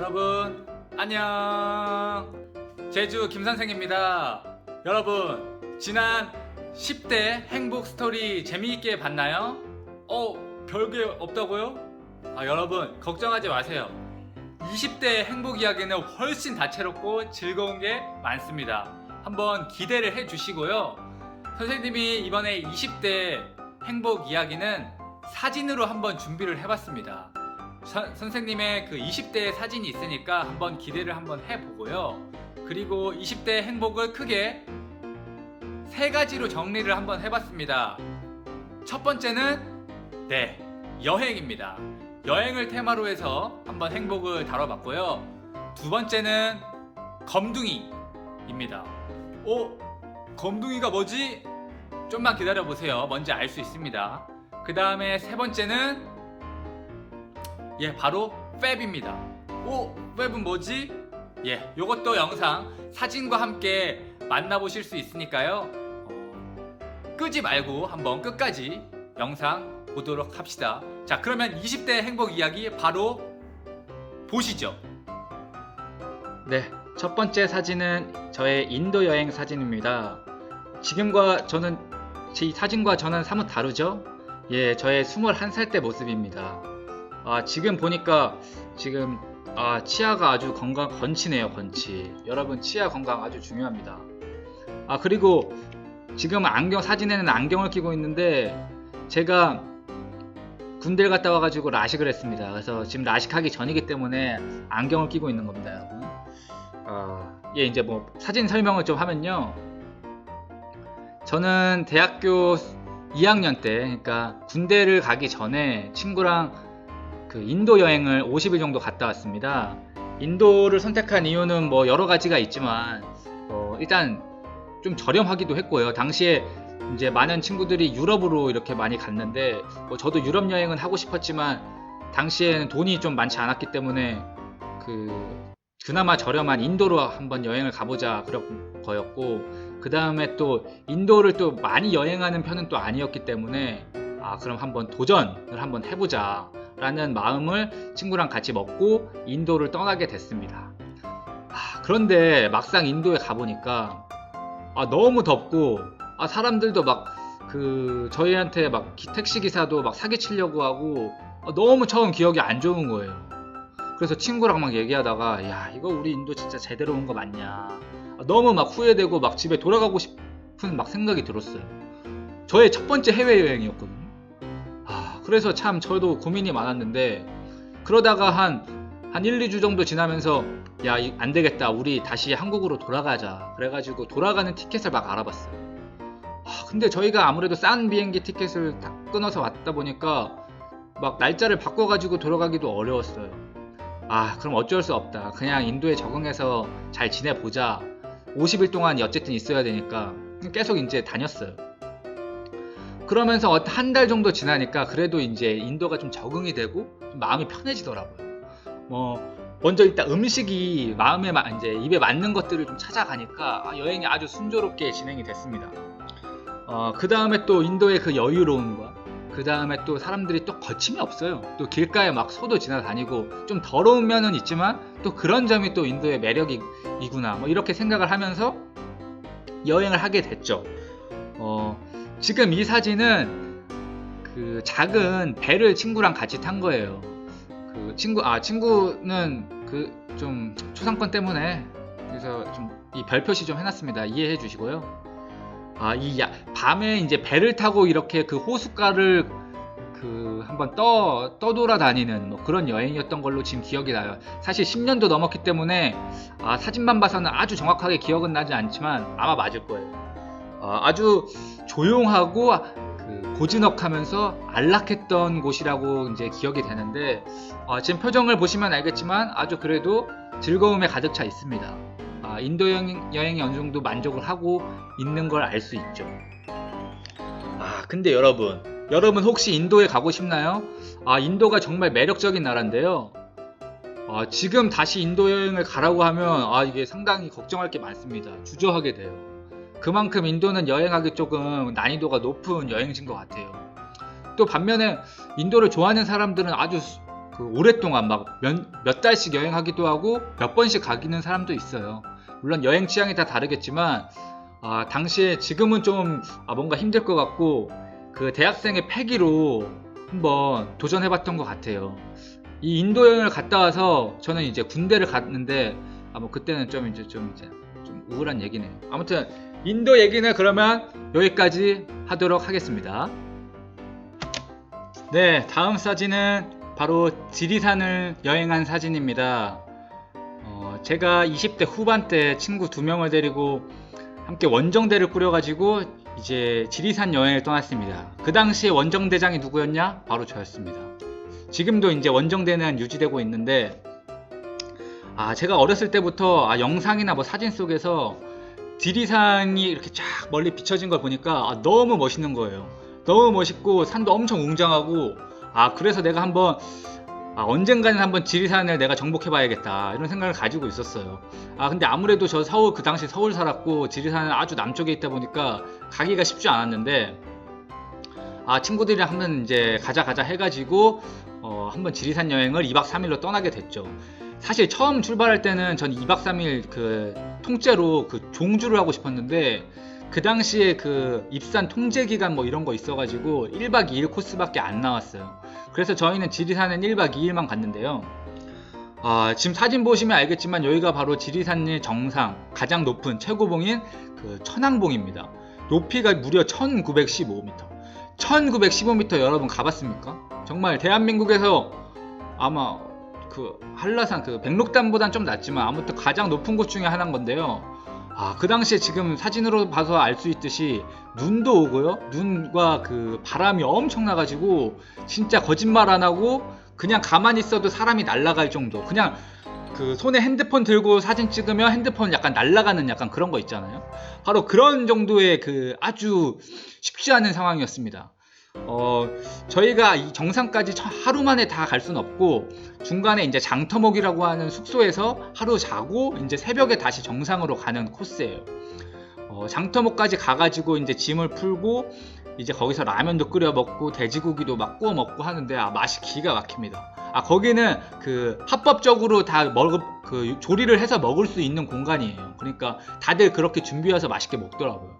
여러분 안녕. 제주 김선생입니다. 여러분 지난 10대 행복 스토리 재미있게 봤나요? 어 별게 없다고요? 아 여러분 걱정하지 마세요. 20대 행복 이야기는 훨씬 다채롭고 즐거운 게 많습니다. 한번 기대를 해 주시고요. 선생님이 이번에 20대 행복 이야기는 사진으로 한번 준비를 해봤습니다 선- 선생님의 그 20대 사진이 있으니까 한번 기대를 한번 해보고요. 그리고 20대 행복을 크게 세 가지로 정리를 한번 해봤습니다. 첫 번째는 네 여행입니다. 여행을 테마로 해서 한번 행복을 다뤄봤고요. 두 번째는 검둥이입니다. 오 검둥이가 뭐지? 좀만 기다려 보세요. 뭔지 알 수 있습니다. 그 다음에 세 번째는 예, 바로 팹입니다. 오, 팹은 뭐지? 예, 요것도 영상 사진과 함께 만나보실 수 있으니까요. 어, 끄지 말고 한번 끝까지 영상 보도록 합시다. 자, 그러면 20대 행복 이야기 바로 보시죠. 네, 첫 번째 사진은 저의 인도 여행 사진입니다. 지금과 저는 이 사진과 저는 사뭇 다르죠? 예, 저의 21살 때 모습입니다. 아, 지금 보니까 지금 아, 치아가 아주 건강 건치네요, 건치. 여러분 치아 건강 아주 중요합니다. 아, 그리고 지금 안경 사진에는 안경을 끼고 있는데 제가 군대를 갔다 와가지고 라식을 했습니다. 그래서 지금 라식하기 전이기 때문에 안경을 끼고 있는 겁니다, 여러분. 아, 예, 이제 뭐 사진 설명을 좀 하면요. 저는 대학교 2학년 때, 그러니까 군대를 가기 전에 친구랑 그 인도 여행을 50일 정도 갔다 왔습니다. 인도를 선택한 이유는 뭐 여러 가지가 있지만 어, 일단 좀 저렴하기도 했고요. 당시에 이제 많은 친구들이 유럽으로 이렇게 많이 갔는데 뭐 저도 유럽 여행은 하고 싶었지만 당시에는 돈이 좀 많지 않았기 때문에 그 그나마 저렴한 인도로 한번 여행을 가보자 그런 거였고 그 다음에 또 인도를 또 많이 여행하는 편은 또 아니었기 때문에 아 그럼 한번 도전을 한번 해보자 라는 마음을 친구랑 같이 먹고 인도를 떠나게 됐습니다. 아, 그런데 막상 인도에 가보니까 아, 너무 덥고 아, 사람들도 막 그 저희한테 막 기- 택시 기사도 막 사기치려고 하고 아, 너무 처음 기억이 안 좋은 거예요. 그래서 친구랑 막 얘기하다가 야 이거 우리 인도 진짜 제대로 온 거 맞냐 아, 너무 막 후회되고 막 집에 돌아가고 싶은 막 생각이 들었어요. 저의 첫 번째 해외 여행이었거든요. 아, 그래서 참 저도 고민이 많았는데 그러다가 한, 한 1, 2주 정도 지나면서 야, 이- 안 되겠다. 우리 다시 한국으로 돌아가자. 그래가지고 돌아가는 티켓을 막 알아봤어요. 아, 근데 저희가 아무래도 싼 비행기 티켓을 다 끊어서 왔다 보니까 막 날짜를 바꿔가지고 돌아가기도 어려웠어요. 아, 그럼 어쩔 수 없다. 그냥 인도에 적응해서 잘 지내보자. 50일 동안 어쨌든 있어야 되니까 계속 이제 다녔어요. 그러면서 한 달 정도 지나니까 그래도 이제 인도가 좀 적응이 되고 좀 마음이 편해지더라고요. 뭐 먼저 일단 음식이 마음에 마- 이제 입에 맞는 것들을 좀 찾아가니까 아, 여행이 아주 순조롭게 진행이 됐습니다. 어, 그 다음에 또 인도의 그 여유로움과 그 다음에 또 사람들이 또 거침이 없어요. 또 길가에 막 소도 지나다니고 좀 더러운 면은 있지만 또 그런 점이 또 인도의 매력이구나 뭐 이렇게 생각을 하면서 여행을 하게 됐죠. 어, 지금 이 사진은 그 작은 배를 친구랑 같이 탄 거예요. 그 친구 아 친구는 그 좀 초상권 때문에 그래서 좀 이 별 표시 좀 해놨습니다. 이해해 주시고요. 아이 밤에 이제 배를 타고 이렇게 그 호숫가를 그 한번 떠 떠돌아다니는 뭐 그런 여행이었던 걸로 지금 기억이 나요. 사실 10년도 넘었기 때문에 아 사진만 봐서는 아주 정확하게 기억은 나지 않지만 아마 맞을 거예요. 아, 아주 조용하고 그 고즈넉하면서 안락했던 곳이라고 이제 기억이 되는데 어, 지금 표정을 보시면 알겠지만 아주 그래도 즐거움에 가득 차 있습니다. 아, 인도 여행, 여행이 어느 정도 만족을 하고 있는 걸 알 수 있죠. 아 근데 여러분 여러분 혹시 인도에 가고 싶나요? 아 인도가 정말 매력적인 나라인데요. 아, 지금 다시 인도 여행을 가라고 하면 아 이게 상당히 걱정할 게 많습니다. 주저하게 돼요. 그만큼 인도는 여행하기 조금 난이도가 높은 여행지인 것 같아요. 또 반면에 인도를 좋아하는 사람들은 아주 수- 그그 오랫동안 막 몇 달씩 여행하기도 하고 몇 번씩 가기는 사람도 있어요. 물론 여행 취향이 다 다르겠지만 아, 당시에 지금은 좀 아, 뭔가 힘들 것 같고 그 대학생의 패기로 한번 도전해봤던 것 같아요. 이 인도 여행을 갔다 와서 저는 이제 군대를 갔는데 아뭐 그때는 좀 이제 좀 이제 좀 우울한 얘기네요. 아무튼 인도 얘기는 그러면 여기까지 하도록 하겠습니다. 네, 다음 사진은 바로 지리산을 여행한 사진입니다. 어, 제가 20대 후반 때 친구 두 명을 데리고 함께 원정대를 꾸려가지고 이제 지리산 여행을 떠났습니다. 그 당시에 원정대장이 누구였냐? 바로 저였습니다. 지금도 이제 원정대는 유지되고 있는데 아 제가 어렸을 때부터 아, 영상이나 뭐 사진 속에서 지리산이 이렇게 쫙 멀리 비춰진 걸 보니까 아, 너무 멋있는 거예요. 너무 멋있고 산도 엄청 웅장하고 아 그래서 내가 한번 아, 언젠가는 한번 지리산을 내가 정복해봐야겠다 이런 생각을 가지고 있었어요. 아 근데 아무래도 저 서울 그 당시 서울 살았고 지리산은 아주 남쪽에 있다 보니까 가기가 쉽지 않았는데 아 친구들이랑 한번 이제 가자 가자 해가지고 어, 한번 지리산 여행을 2박 3일로 떠나게 됐죠. 사실 처음 출발할 때는 전 2박 3일 그 통째로 그 종주를 하고 싶었는데 그 당시에 그 입산 통제 기간 뭐 이런 거 있어가지고 1박 2일 코스밖에 안 나왔어요. 그래서 저희는 지리산은 1박 2일만 갔는데요. 아, 지금 사진 보시면 알겠지만 여기가 바로 지리산의 정상 가장 높은 최고봉인 그 천왕봉입니다. 높이가 무려 1915m. 1915m 여러분 가봤습니까? 정말 대한민국에서 아마 그 한라산 그 백록담보단 좀 낮지만 아무튼 가장 높은 곳 중에 하나인 건데요. 아, 그 당시에 지금 사진으로 봐서 알 수 있듯이 눈도 오고요. 눈과 그 바람이 엄청 나가지고 진짜 거짓말 안 하고 그냥 가만히 있어도 사람이 날아갈 정도. 그냥 그 손에 핸드폰 들고 사진 찍으면 핸드폰 약간 날아가는 약간 그런 거 있잖아요. 바로 그런 정도의 그 아주 쉽지 않은 상황이었습니다. 어, 저희가 이 정상까지 처- 하루 만에 다 갈 수는 없고 중간에 이제 장터목이라고 하는 숙소에서 하루 자고 이제 새벽에 다시 정상으로 가는 코스예요. 어, 장터목까지 가가지고 이제 짐을 풀고 이제 거기서 라면도 끓여 먹고 돼지고기도 막 구워 먹고 하는데 아 맛이 기가 막힙니다. 아 거기는 그 합법적으로 다 먹을 그 조리를 해서 먹을 수 있는 공간이에요. 그러니까 다들 그렇게 준비해서 맛있게 먹더라고요.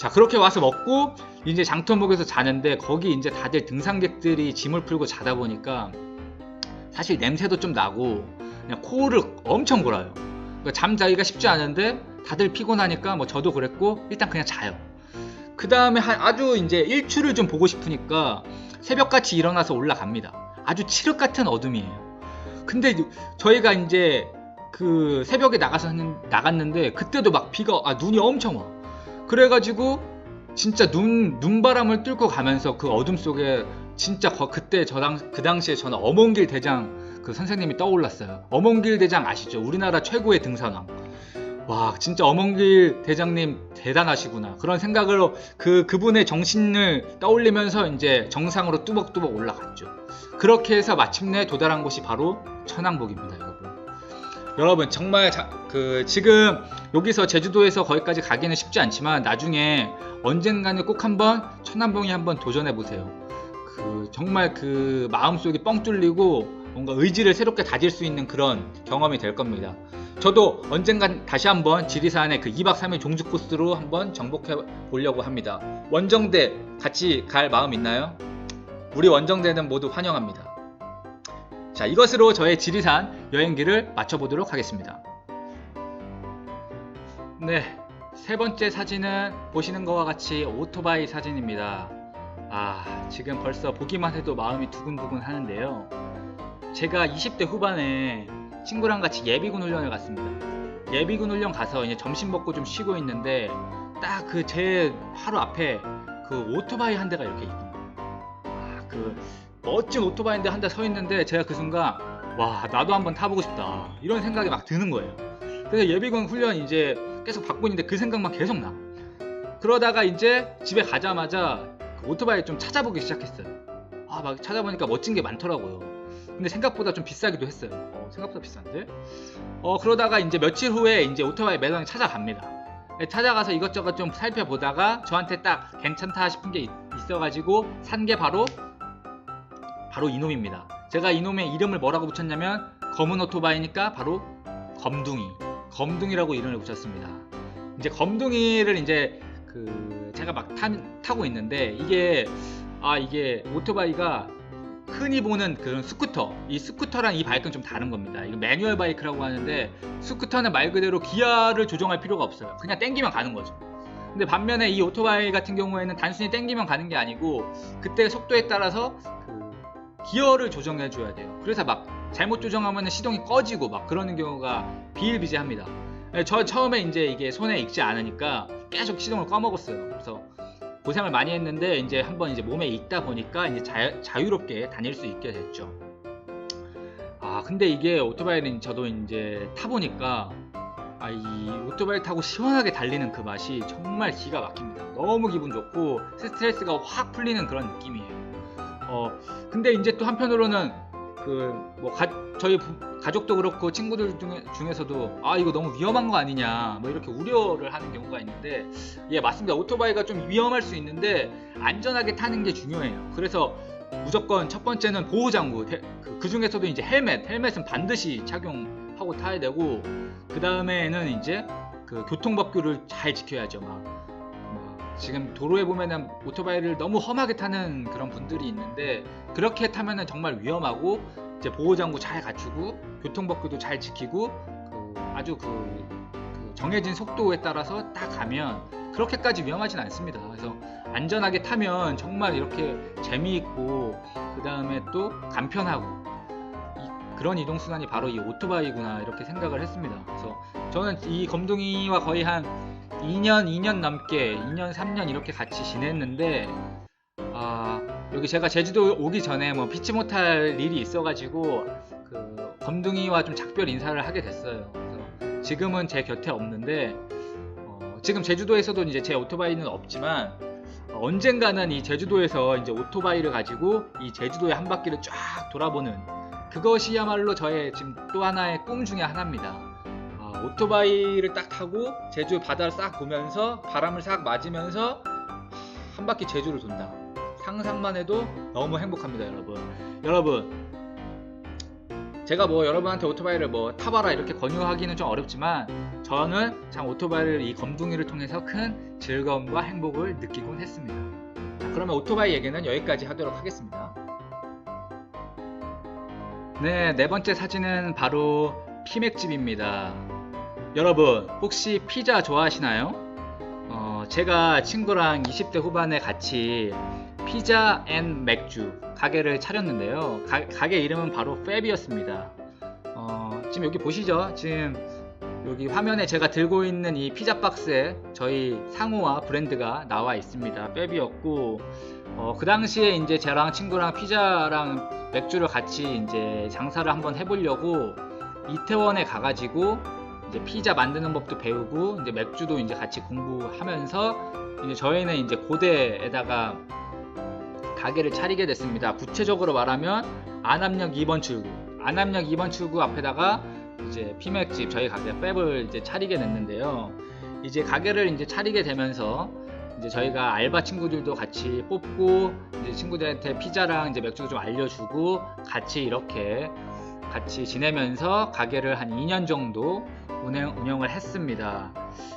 자 그렇게 와서 먹고 이제 장터목에서 자는데 거기 이제 다들 등산객들이 짐을 풀고 자다 보니까 사실 냄새도 좀 나고 그냥 코를 엄청 골아요. 그러니까 잠 자기가 쉽지 않은데 다들 피곤하니까 뭐 저도 그랬고 일단 그냥 자요. 그 다음에 아주 이제 일출을 좀 보고 싶으니까 새벽같이 일어나서 올라갑니다. 아주 칠흑 같은 어둠이에요. 근데 저희가 이제 그 새벽에 나가서 나갔는데 그때도 막 비가 아 눈이 엄청 와. 그래가지고 진짜 눈 눈바람을 뚫고 가면서 그 어둠 속에 진짜 거- 그때 저당 그 당시에 저는 어몽길 대장 그 선생님이 떠올랐어요. 어몽길 대장 아시죠? 우리나라 최고의 등산왕. 와 진짜 어몽길 대장님 대단하시구나 그런 생각으로 그 그분의 정신을 떠올리면서 이제 정상으로 뚜벅뚜벅 올라갔죠. 그렇게 해서 마침내 도달한 곳이 바로 천왕복입니다. 여러분 정말 자- 그 지금 여기서 제주도에서 거기까지 가기는 쉽지 않지만 나중에 언젠가는 꼭 한번 천안봉에 한번 도전해 보세요. 그 정말 그 마음속이 뻥 뚫리고 뭔가 의지를 새롭게 다질 수 있는 그런 경험이 될 겁니다. 저도 언젠간 다시 한번 지리산의 그 2박 3일 종주 코스로 한번 정복해 보려고 합니다. 원정대 같이 갈 마음 있나요? 우리 원정대는 모두 환영합니다. 자, 이것으로 저의 지리산 여행기를 마쳐보도록 하겠습니다. 네, 세 번째 사진은 보시는 것과 같이 오토바이 사진입니다. 아, 지금 벌써 보기만 해도 마음이 두근두근 하는데요. 제가 20대 후반에 친구랑 같이 예비군 훈련을 갔습니다. 예비군 훈련 가서 이제 점심 먹고 좀 쉬고 있는데 딱 그 제 바로 앞에 그 오토바이 한 대가 이렇게 있는 거예요. 아, 그 멋진 오토바이인데 한 대 서 있는데 제가 그 순간 와 나도 한번 타보고 싶다 이런 생각이 막 드는 거예요. 그래서 예비군 훈련 이제 계속 받고 있는데 그 생각만 계속 나. 그러다가 이제 집에 가자마자 그 오토바이 좀 찾아보기 시작했어요. 아 막 찾아보니까 멋진 게 많더라고요. 근데 생각보다 좀 비싸기도 했어요. 어, 생각보다 비싼데? 어 그러다가 이제 며칠 후에 이제 오토바이 매장에 찾아갑니다. 네, 찾아가서 이것저것 좀 살펴보다가 저한테 딱 괜찮다 싶은 게 있- 있어가지고 산 게 바로 바로 이놈입니다. 제가 이놈의 이름을 뭐라고 붙였냐면 검은 오토바이니까 바로 검둥이. 검둥이라고 이름을 붙였습니다. 이제 검둥이를 이제 그 제가 막 타, 타고 있는데 이게 아 이게 오토바이가 흔히 보는 그런 스쿠터 이 스쿠터랑 이 바이크는 좀 다른 겁니다 이거 매뉴얼 바이크라고 하는데 스쿠터는 말 그대로 기아를 조정할 필요가 없어요 그냥 땡기면 가는 거죠 근데 반면에 이 오토바이 같은 경우에는 단순히 땡기면 가는 게 아니고 그때 속도에 따라서 그 기어를 조정해 줘야 돼요 그래서 막 잘못 조정하면 시동이 꺼지고 막 그러는 경우가 비일비재합니다 네, 저 처음에 이제 이게 손에 익지 않으니까 계속 시동을 꺼먹었어요 그래서 고생을 많이 했는데 이제 한번 이제 몸에 익다 보니까 이제 자, 자유롭게 다닐 수 있게 됐죠. 아 근데 이게 오토바이는 저도 이제 타보니까 아 이 오토바이 타고 시원하게 달리는 그 맛이 정말 기가 막힙니다. 너무 기분 좋고 스트레스가 확 풀리는 그런 느낌이에요. 어 근데 이제 또 한편으로는 그뭐 저희 부- 가족도 그렇고 친구들 중에, 중에서도 아 이거 너무 위험한 거 아니냐 뭐 이렇게 우려를 하는 경우가 있는데 예 맞습니다. 오토바이가 좀 위험할 수 있는데 안전하게 타는 게 중요해요. 그래서 무조건 첫 번째는 보호 장구 해- 그, 그 중에서도 이제 헬멧 헬멧은 반드시 착용하고 타야 되고 그 다음에는 이제 그 교통법규를 잘 지켜야죠 막, 막 지금 도로에 보면은 오토바이를 너무 험하게 타는 그런 분들이 있는데 그렇게 타면은 정말 위험하고 이제 보호장구 잘 갖추고 교통법규도 잘 지키고 그 아주 그, 그 정해진 속도에 따라서 딱 가면 그렇게까지 위험하진 않습니다. 그래서 안전하게 타면 정말 이렇게 재미있고 그 다음에 또 간편하고 이- 그런 이동 수단이 바로 이 오토바이구나 이렇게 생각을 했습니다. 그래서 저는 이 검둥이와 거의 한 2년, 2년 넘게 2년, 3년 이렇게 같이 지냈는데 아 여기 제가 제주도 오기 전에 뭐 피치 못할 일이 있어가지고 그 검둥이와 좀 작별 인사를 하게 됐어요. 그래서 지금은 제 곁에 없는데 어, 지금 제주도에서도 이제 제 오토바이는 없지만 어, 언젠가는 이 제주도에서 이제 오토바이를 가지고 이 제주도의 한 바퀴를 쫙 돌아보는 그것이야말로 저의 지금 또 하나의 꿈 중에 하나입니다. 아, 오토바이를 딱 타고 제주 바다를 싹 보면서 바람을 싹 맞으면서 한 바퀴 제주를 돈다. 상상만 해도 너무 행복합니다, 여러분. 여러분, 제가 뭐 여러분한테 오토바이를 뭐 타봐라 이렇게 권유하기는 좀 어렵지만 저는 참 오토바이를 이 검둥이를 통해서 큰 즐거움과 행복을 느끼곤 했습니다. 자, 그러면 오토바이 얘기는 여기까지 하도록 하겠습니다. 네, 네 번째 사진은 바로 피맥집입니다. 여러분, 혹시 피자 좋아하시나요? 어, 제가 친구랑 20대 후반에 같이 피자 앤 맥주 가게를 차렸는데요. 가, 게 이름은 바로 팹이었습니다. 어, 지금 여기 보시죠? 지금 여기 화면에 제가 들고 있는 이 피자 박스에 저희 상호와 브랜드가 나와 있습니다. 팹이었고 어, 그 당시에 이제 저랑 친구랑 피자랑 맥주를 같이 이제 장사를 한번 해보려고 이태원에 가가지고 이제 피자 만드는 법도 배우고 이제 맥주도 이제 같이 공부하면서 이제 저희는 이제 고대에다가 가게를 차리게 됐습니다. 구체적으로 말하면 안암역 2번 출구, 안암역 2번 출구 앞에다가 이제 피맥집 저희 가게 팹을 이제 차리게 됐는데요. 이제 가게를 이제 차리게 되면서 이제 저희가 알바 친구들도 같이 뽑고 이제 친구들한테 피자랑 이제 맥주도 좀 알려주고 같이 이렇게 같이 지내면서 가게를 한 2년 정도 운영, 운영을 했습니다.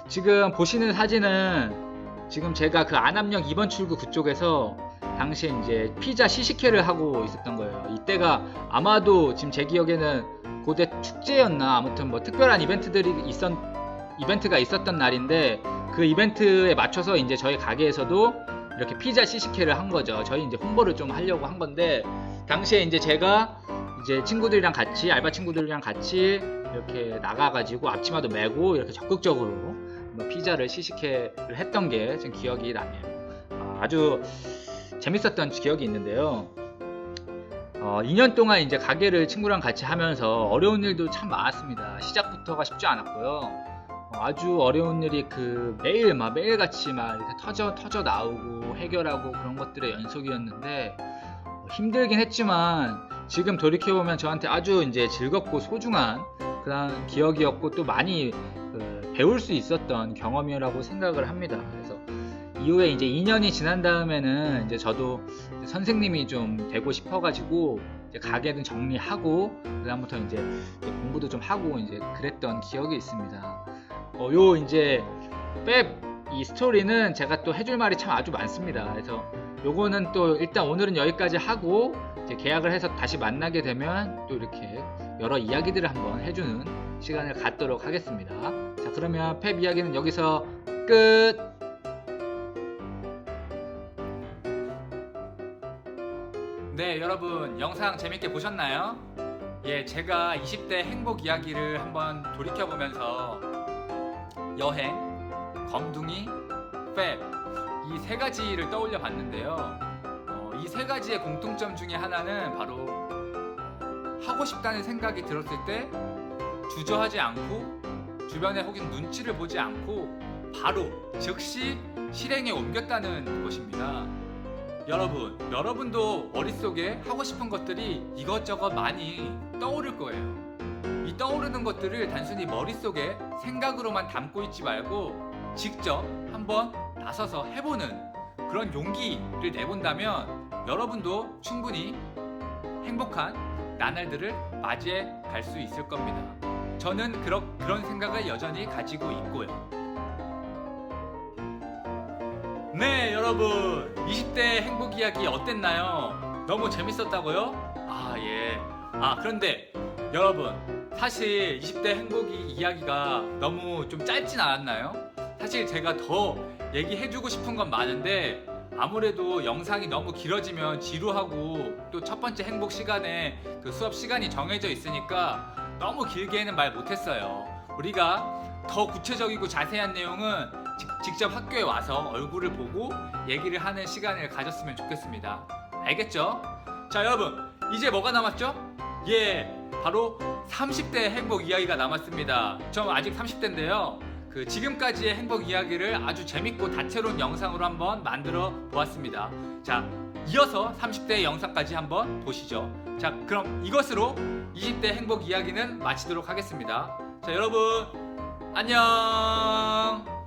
지금 보시는 사진은 지금 제가 그 안암역 2번 출구 그쪽에서 당시에 이제 피자 시식회를 하고 있었던 거예요. 이때가 아마도 지금 제 기억에는 고대 축제였나 아무튼 뭐 특별한 이벤트들이 있었 이벤트가 있었던 날인데 그 이벤트에 맞춰서 이제 저희 가게에서도 이렇게 피자 시식회를 한 거죠. 저희 이제 홍보를 좀 하려고 한 건데 당시에 이제 제가 이제 친구들이랑 같이 알바 친구들이랑 같이 이렇게 나가가지고 앞치마도 메고 이렇게 적극적으로 뭐 피자를 시식회를 했던 게 지금 기억이 나네요. 아, 아주 재밌었던 기억이 있는데요. 어, 2년 동안 이제 가게를 친구랑 같이 하면서 어려운 일도 참 많았습니다. 시작부터가 쉽지 않았고요. 어, 아주 어려운 일이 그 매일 막 매일 같이 막 이렇게 터져 터져 나오고 해결하고 그런 것들의 연속이었는데 어, 힘들긴 했지만 지금 돌이켜 보면 저한테 아주 이제 즐겁고 소중한 그런 기억이었고 또 많이 그 배울 수 있었던 경험이라고 생각을 합니다. 그래서 이후에 이제 2년이 지난 다음에는 이제 저도 선생님이 좀 되고 싶어가지고 이제 가게는 정리하고 그다음부터 이제 이제 공부도 좀 하고 이제 그랬던 기억이 있습니다. 어, 요 이제 뺍 이 스토리는 제가 또 해줄 말이 참 아주 많습니다. 그래서 요거는 또 일단 오늘은 여기까지 하고 이제 계약을 해서 다시 만나게 되면 또 이렇게 여러 이야기들을 한번 해주는 시간을 갖도록 하겠습니다. 자 그러면 펩 이야기는 여기서 끝. 네 여러분 영상 재밌게 보셨나요? 예 제가 20대 행복 이야기를 한번 돌이켜 보면서 여행, 검둥이, 펩 이 세 가지를 떠올려 봤는데요. 어, 이세 가지의 공통점 중에 하나는 바로 하고 싶다는 생각이 들었을 때 주저하지 않고 주변에 혹은 눈치를 보지 않고 바로 즉시 실행에 옮겼다는 것입니다. 여러분, 여러분도 머릿속에 하고 싶은 것들이 이것저것 많이 떠오를 거예요. 이 떠오르는 것들을 단순히 머릿속에 생각으로만 담고 있지 말고 직접 한번 나서서 해보는 그런 용기를 내본다면 여러분도 충분히 행복한 나날들을 맞이해 갈 수 있을 겁니다. 저는 그러, 그런 생각을 여전히 가지고 있고요. 네, 여러분. 20대 행복 이야기 어땠나요? 너무 재밌었다고요? 아, 예. 아, 그런데 여러분, 사실 20대 행복이 이야기가 너무 좀 짧진 않았나요? 사실 제가 더 얘기해주고 싶은 건 많은데 아무래도 영상이 너무 길어지면 지루하고 또 첫 번째 행복 시간에 그 수업 시간이 정해져 있으니까 너무 길게는 말 못했어요. 우리가 더 구체적이고 자세한 내용은 직- 직접 학교에 와서 얼굴을 보고 얘기를 하는 시간을 가졌으면 좋겠습니다. 알겠죠? 자, 여러분, 이제 뭐가 남았죠? 예, 바로 30대 행복 이야기가 남았습니다. 저 아직 30대인데요. 그 지금까지의 행복 이야기를 아주 재밌고 다채로운 영상으로 한번 만들어 보았습니다. 자, 이어서 30대 영상까지 한번 보시죠. 자, 그럼 이것으로 20대 행복 이야기는 마치도록 하겠습니다. 자, 여러분, 안녕!